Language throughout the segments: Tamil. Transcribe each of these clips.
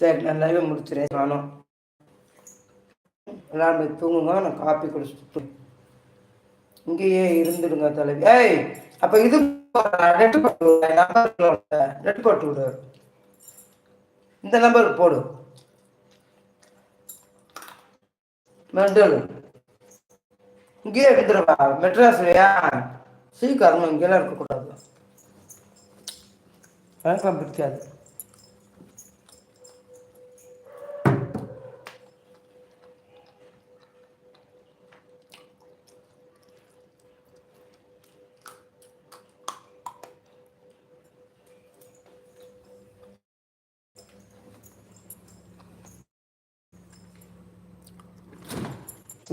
சரி நான் லைவை முடிச்சிடறேன். காணும் எல்லாரும் போய் தூங்குங்க நான் காப்பி குடிச்சுட்டு இங்கேயே இருந்துடுங்க தலைவி. ஏய் அப்போ இது நெட்டு போட்டு நம்பர் நெட்டு போட்டு விடு. இந்த நம்பருக்கு போடு. மெண்டல். இங்கேயே இருந்துருவா மெட்ராஸ்லையா சீக்கிரம் இங்கெல்லாம் இருக்கக்கூடாது. வணக்கம் பிடிக்காது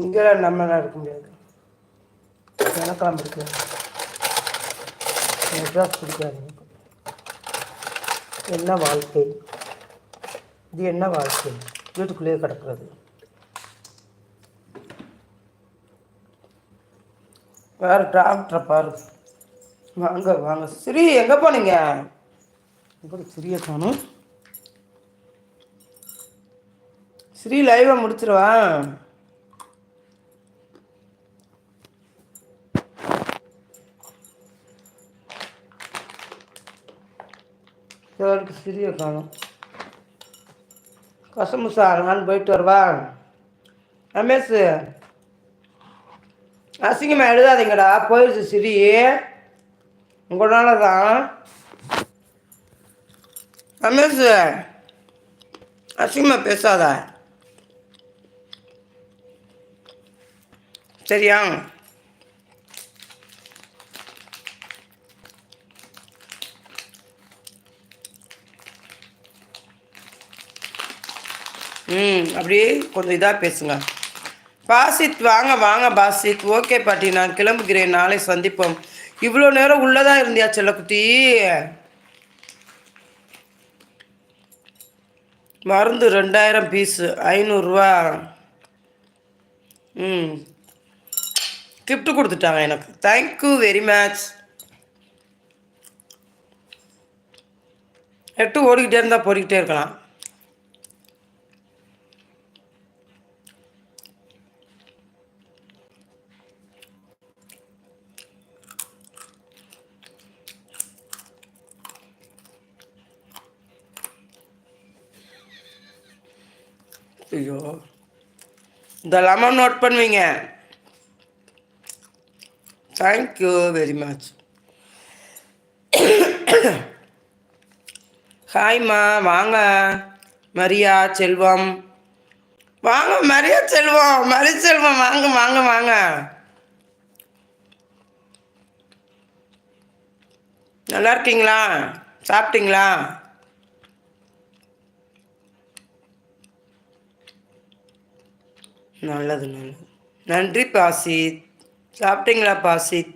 இங்கெல்லாம் நம்மளால் இருக்க முடியாது. எனக்கெல்லாம் பிடிக்காது மெட்ராஸ் பிடிக்காது என்ன வாழ்க்கை? இது என்ன வாழ்க்கை? வீட்டுக்குள்ளேயே கிடக்கிறது. வேற டாக்டரை பாரு. வாங்க வாங்க. ஸ்ரீ எங்கே போனீங்க? எங்கே ஸ்ரீயை காணும் ஸ்ரீ லைவை முடிச்சிருவான் சிலருக்கு சிறிய காணும் சார் நான் போயிட்டு வருவா. ரமேஷ் அசிங்கமாக எழுதாதீங்கடா போயிடுச்சு சிரி. உங்களால தான். ரமேஷ் அசிங்கமாக பேசாத. சரியா? ம் அப்படியே கொஞ்சம் இதாக பேசுங்க. பாசித் வாங்க வாங்க பாசித். ஓகே பாட்டி நான் கிளம்புகிறேன். நாளை சந்திப்போம். இவ்வளோ நேரம் உள்ளதாக இருந்தியா செல்லக்குட்டி? மருந்து ரெண்டாயிரம் பீஸு ஐநூறுரூவா ம். கிஃப்ட் கொடுத்துட்டாங்க எனக்கு. தேங்க்யூ வெரி மச் எட்டு ஓடிக்கிட்டே இருந்தால் போடிக்கிட்டே இருக்கலாம். ஐயோ. இதெல்லாமா நோட் பண்ணுவீங்க. தேங்க்யூ வெரி மச் ஹாய்மா வாங்க. மரியா செல்வம். வாங்க மரியா செல்வம். மரி செல்வம் வாங்க வாங்க வாங்க. நல்லா இருக்கீங்களா? சாப்பிட்டீங்களா? நல்லது நல்லது. நன்றி பாசித். சாப்பிட்டீங்களா பாசித்?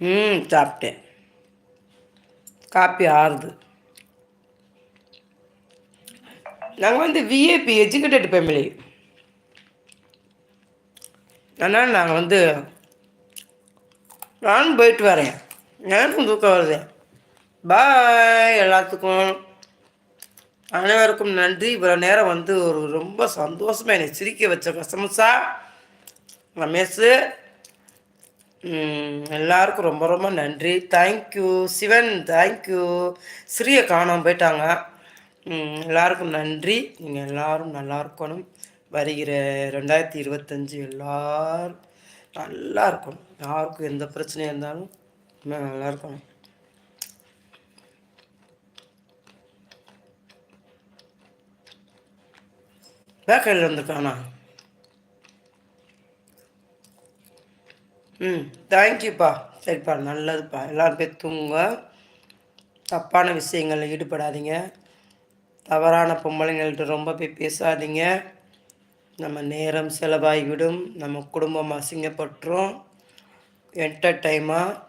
ம் சாப்பிட்டேன். காப்பி ஆறுது. நாங்கள் வந்து விஏபி எஜுகேட்டட் ஃபேமிலி அதனால் நாங்கள் வந்து நானும் போயிட்டு வரேன். எனக்கும் தூக்கம் வருது. பாய் எல்லாத்துக்கும். அனைவருக்கும் நன்றி. இவ்வளோ நேரம் வந்து ஒரு ரொம்ப சந்தோஷமாக என்னை சிரிக்க வச்ச கஸ்டமர்ஸா ரமேஷு. எல்லாருக்கும் ரொம்ப ரொம்ப நன்றி. தேங்க்யூ சிவன். தேங்க்யூ ஸ்ரீயை காணாமல் போயிட்டாங்க. எல்லாருக்கும் நன்றி. நீங்கள் எல்லாரும் நல்லா இருக்கணும். வருகிற ரெண்டாயிரத்தி இருபத்தஞ்சி எல்லாரும் நல்லா இருக்கணும். யாருக்கும் எந்த பிரச்சனையும் இருந்தாலும் இன்னும் நல்லாயிருக்கும். பேக்கரியில் வந்திருக்கானா ம் தேங்க்யூப்பா சரிப்பா நல்லதுப்பா. எல்லோரும் போய் தூங்க தப்பான விஷயங்களில் ஈடுபடாதீங்க. தவறான பொம்பளைங்கள்ட்ட ரொம்ப போய் பேசாதீங்க. நம்ம நேரம் செலவாகிவிடும். நம்ம குடும்பம் அசிங்கப்பட்டுரும். என்டர்டைமாக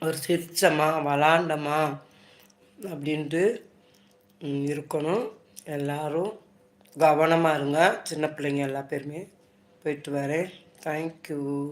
ஒரு சிரிச்சமா விளாண்டமா அப்படின்ட்டு இருக்கணும். எல்லோரும் கவனமாக இருங்க. சின்ன பிள்ளைங்க எல்லா பேருமே. போயிட்டு வரேன். தேங்க்யூ